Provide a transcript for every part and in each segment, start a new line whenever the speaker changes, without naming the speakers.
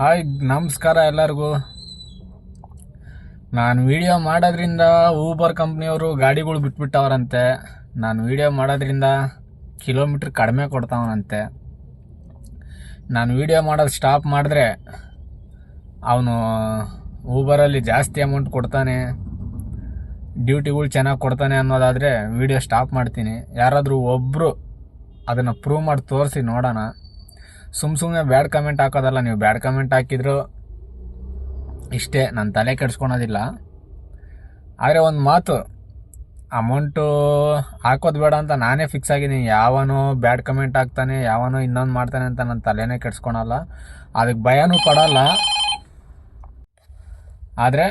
Hi, ನಮಸ್ಕಾರ ಎಲ್ಲರಿಗೂ. ನಾನು ವಿಡಿಯೋ ಮಾಡೋದ್ರಿಂದ ಊಬರ್ ಕಂಪ್ನಿಯವರು ಗಾಡಿಗಳು ಬಿಟ್ಬಿಟ್ಟವ್ರಂತೆ. ನಾನು ವಿಡಿಯೋ ಮಾಡೋದ್ರಿಂದ ಕಿಲೋಮೀಟ್ರ್ ಕಡಿಮೆ ಕೊಡ್ತಾವನಂತೆ. ನಾನು ವಿಡಿಯೋ ಮಾಡೋದು ಸ್ಟಾಪ್ ಮಾಡಿದ್ರೆ ಅವನು ಊಬರಲ್ಲಿ ಜಾಸ್ತಿ ಅಮೌಂಟ್ ಕೊಡ್ತಾನೆ. ಡ್ಯೂಟಿಗಳು ಚೆನ್ನಾಗಿ ಕೊಡ್ತಾನೆ ಅನ್ನೋದಾದರೆ ವಿಡಿಯೋ ಸ್ಟಾಪ್ ಮಾಡ್ತೀನಿ. ಯಾರಾದರೂ ಒಬ್ಬರು ಅದನ್ನು ಪ್ರೂವ್ ಮಾಡಿ ತೋರಿಸಿ ನೋಡೋಣ. ಸುಮ್ಮ ಸುಮ್ಮನೆ ಬ್ಯಾಡ್ ಕಮೆಂಟ್ ಹಾಕೋದಲ್ಲ, ನೀವು ಬ್ಯಾಡ್ ಕಮೆಂಟ್ ಹಾಕಿದ್ರು ಇಷ್ಟೇ, ನಾನು ತಲೆ ಕೆಡ್ಸ್ಕೊಳೋದಿಲ್ಲ. ಆದರೆ ಒಂದು ಮಾತು, ಅಮೌಂಟು ಹಾಕೋದು ಬೇಡ ಅಂತ ನಾನೇ ಫಿಕ್ಸ್ ಆಗಿದ್ದೀನಿ. ಯಾವನೋ ಬ್ಯಾಡ್ ಕಮೆಂಟ್ ಹಾಕ್ತಾನೆ, ಯಾವನೋ ಇನ್ನೊಂದು ಮಾಡ್ತಾನೆ ಅಂತ ನನ್ನ ತಲೆನೇ ಕೆಡ್ಸ್ಕೊಳಲ್ಲ. ಅದಕ್ಕೆ ಭಯನೂ ಪಡಲ್ಲ. ಆದರೆ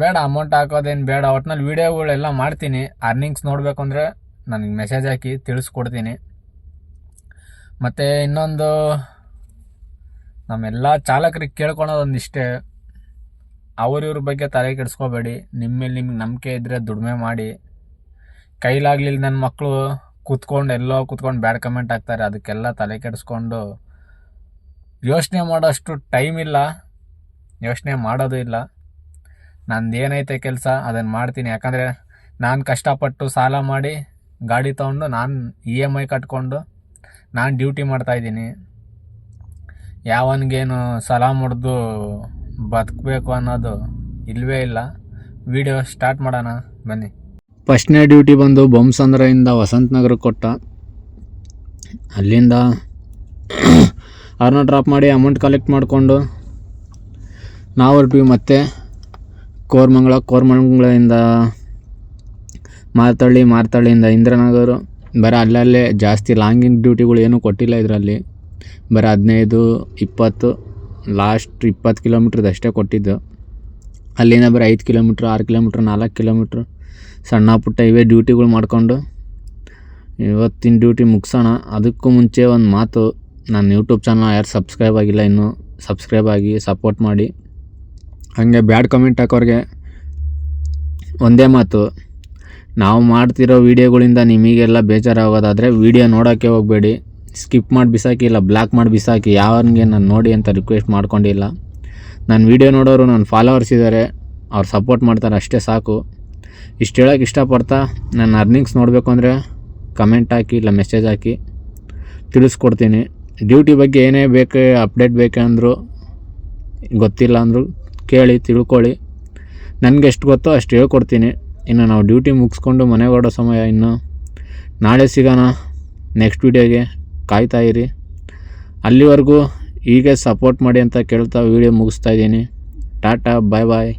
ಬೇಡ ಅಮೌಂಟ್ ಹಾಕೋದೇನು ಬೇಡ. ಒಟ್ಟಿನಲ್ಲಿ ವೀಡಿಯೋಗಳೆಲ್ಲ ಮಾಡ್ತೀನಿ. ಅರ್ನಿಂಗ್ಸ್ ನೋಡಬೇಕು ಅಂದರೆ ನನಗೆ ಮೆಸೇಜ್ ಹಾಕಿ ತಿಳಿಸ್ಕೊಡ್ತೀನಿ. ಮತ್ತು ಇನ್ನೊಂದು, ನಮ್ಮೆಲ್ಲ ಚಾಲಕರಿಗೆ ಕೇಳ್ಕೊಳೋದು ಒಂದಿಷ್ಟೇ ಅವ್ರಿವ್ರ ಬಗ್ಗೆ ತಲೆ ಕೆಡಿಸ್ಕೋಬೇಡಿ. ನಿಮ್ಮ ಮೇಲೆ ನಿಮ್ಗೆ ನಂಬಿಕೆ ಇದ್ದರೆ ದುಡಿಮೆ ಮಾಡಿ. ಕೈಲಾಗ್ಲಿಲ್ಲ ನನ್ನ ಮಕ್ಕಳು ಕೂತ್ಕೊಂಡು, ಎಲ್ಲೋ ಕೂತ್ಕೊಂಡು ಬ್ಯಾಡ್ ಕಮೆಂಟ್ ಹಾಕ್ತಾರೆ. ಅದಕ್ಕೆಲ್ಲ ತಲೆ ಕೆಡಿಸ್ಕೊಂಡು ಯೋಚನೆ ಮಾಡೋಷ್ಟು ಟೈಮ್ ಇಲ್ಲ. ಯೋಚನೆ ಮಾಡೋದು ಇಲ್ಲ. ನಂದು ಏನೈತೆ ಕೆಲಸ ಅದನ್ನು ಮಾಡ್ತೀನಿ. ಯಾಕಂದರೆ ನಾನು ಕಷ್ಟಪಟ್ಟು ಸಾಲ ಮಾಡಿ ಗಾಡಿ ತೊಗೊಂಡು ನಾನು ಇ ಎಂ ಐ ಕಟ್ಕೊಂಡು ನಾನು ಡ್ಯೂಟಿ ಮಾಡ್ತಾಯಿದ್ದೀನಿ ಯಾವನಿಗೇನು ಸಲಾಮ್ ಹೊಡೆದು ಬದುಕಬೇಕು ಅನ್ನೋದು ಇಲ್ಲವೇ ಇಲ್ಲ. ವಿಡಿಯೋ ಸ್ಟಾರ್ಟ್ ಮಾಡೋಣ, ಬನ್ನಿ. ಫಸ್ಟ್ನೇ ಡ್ಯೂಟಿ ಬಂದು ಬೊಮ್ಸಂದ್ರಯಿಂದ ವಸಂತ ನಗರಕ್ಕೆ ಕೊಟ್ಟ. ಅಲ್ಲಿಂದ ಅವ್ರನ್ನ ಡ್ರಾಪ್ ಮಾಡಿ ಅಮೌಂಟ್ ಕಲೆಕ್ಟ್ ಮಾಡಿಕೊಂಡು ನಾವು ಹೊರಟ್ವಿ ಮತ್ತೆ ಕೋರ್ಮಂಗಳ ಕೋರ್ಮಂಗ್ಲದಿಂದ ಮಾರ್ತಳ್ಳಿ ಮಾರ್ತಳ್ಳಿಯಿಂದ ಇಂದ್ರನಗರ. ಬರೀ ಅಲ್ಲಲ್ಲೇ ಜಾಸ್ತಿ ಲಾಂಗಿಂಗ್ ಡ್ಯೂಟಿಗಳು ಏನೂ ಕೊಟ್ಟಿಲ್ಲ ಇದರಲ್ಲಿ. ಬರೀ ಹದಿನೈದು, ಇಪ್ಪತ್ತು, ಲಾಸ್ಟ್ ಇಪ್ಪತ್ತು ಕಿಲೋಮೀಟ್ರದ್ದು ಅಷ್ಟೇ ಕೊಟ್ಟಿದ್ದು. ಅಲ್ಲಿಂದ ಬರೀ ಐದು ಕಿಲೋಮೀಟ್ರ್, ಆರು ಕಿಲೋಮೀಟ್ರ್, ನಾಲ್ಕು ಕಿಲೋಮೀಟ್ರ್ ಸಣ್ಣ ಪುಟ್ಟ ಇವೇ ಡ್ಯೂಟಿಗಳು ಮಾಡಿಕೊಂಡು ಇವತ್ತಿನ ಡ್ಯೂಟಿ ಮುಗಿಸೋಣ. ಅದಕ್ಕೂ ಮುಂಚೆ ಒಂದು ಮಾತು, ನನ್ನ ಯೂಟ್ಯೂಬ್ ಚಾನಲ್ ಯಾರು ಸಬ್ಸ್ಕ್ರೈಬ್ ಆಗಿಲ್ಲ ಇನ್ನೂ, ಸಬ್ಸ್ಕ್ರೈಬ್ ಆಗಿ, ಸಪೋರ್ಟ್ ಮಾಡಿ. ಹಾಗೆ ಬ್ಯಾಡ್ ಕಮೆಂಟ್ ಹಾಕೋರಿಗೆ ಒಂದೇ ಮಾತು ನಾವು ಮಾಡ್ತಿರೋ ವೀಡಿಯೋಗಳಿಂದ ನಿಮಗೆಲ್ಲ ಬೇಜಾರಾಗೋದಾದರೆ ವೀಡಿಯೋ ನೋಡೋಕ್ಕೆ ಹೋಗಬೇಡಿ. ಸ್ಕಿಪ್ ಮಾಡಿ ಬಿಸಾಕಿ ಇಲ್ಲ, ಬ್ಲಾಕ್ ಮಾಡಿ ಬಿಸಾಕಿ ಯಾವನಿಗೆ ನಾನು ನೋಡಿ ಅಂತ ರಿಕ್ವೆಸ್ಟ್ ಮಾಡ್ಕೊಂಡಿಲ್ಲ. ನಾನು ವೀಡಿಯೋ ನೋಡೋರು ನನ್ನ ಫಾಲೋವರ್ಸ್ ಇದ್ದಾರೆ ಅವ್ರು ಸಪೋರ್ಟ್ ಮಾಡ್ತಾರೆ, ಅಷ್ಟೇ ಸಾಕು. ಇಷ್ಟು ಹೇಳೋಕ್ಕೆ ಇಷ್ಟಪಡ್ತಾ ನನ್ನ ಅರ್ನಿಂಗ್ಸ್ ನೋಡಬೇಕು ಅಂದರೆ ಕಮೆಂಟ್ ಹಾಕಿ ಇಲ್ಲ ಮೆಸೇಜ್ ಹಾಕಿ ತಿಳಿಸ್ಕೊಡ್ತೀನಿ. ಡ್ಯೂಟಿ ಬಗ್ಗೆ ಏನೇ ಬೇಕು ಅಪ್ಡೇಟ್ ಬೇಕಂದರೂ ಗೊತ್ತಿಲ್ಲ ಅಂದರು ಕೇಳಿ, ತಿಳ್ಕೊಳ್ಳಿ. ನನಗೆ ಎಷ್ಟು ಗೊತ್ತೋ ಅಷ್ಟು ಹೇಳ್ಕೊಡ್ತೀನಿ. ಇನ್ನು ನಾವು ಡ್ಯೂಟಿ ಮುಗಿಸ್ಕೊಂಡು ಮನೆಗೆ ಹೊರಡೋ ಸಮಯ ಇನ್ನು. ನಾಳೆ ಸಿಗೋಣ. ನೆಕ್ಸ್ಟ್ ವೀಡಿಯೋಗೆ ಕಾಯ್ತಾ ಇರಿ. ಅಲ್ಲಿವರೆಗೂ ಹೀಗೆ ಸಪೋರ್ಟ್ ಮಾಡಿ ಅಂತ ಕೇಳ್ತಾ ವೀಡಿಯೋ ಮುಗಿಸ್ತಾ ಇದ್ದೀನಿ. ಟಾಟಾ ಬಾಯ್ ಬಾಯ್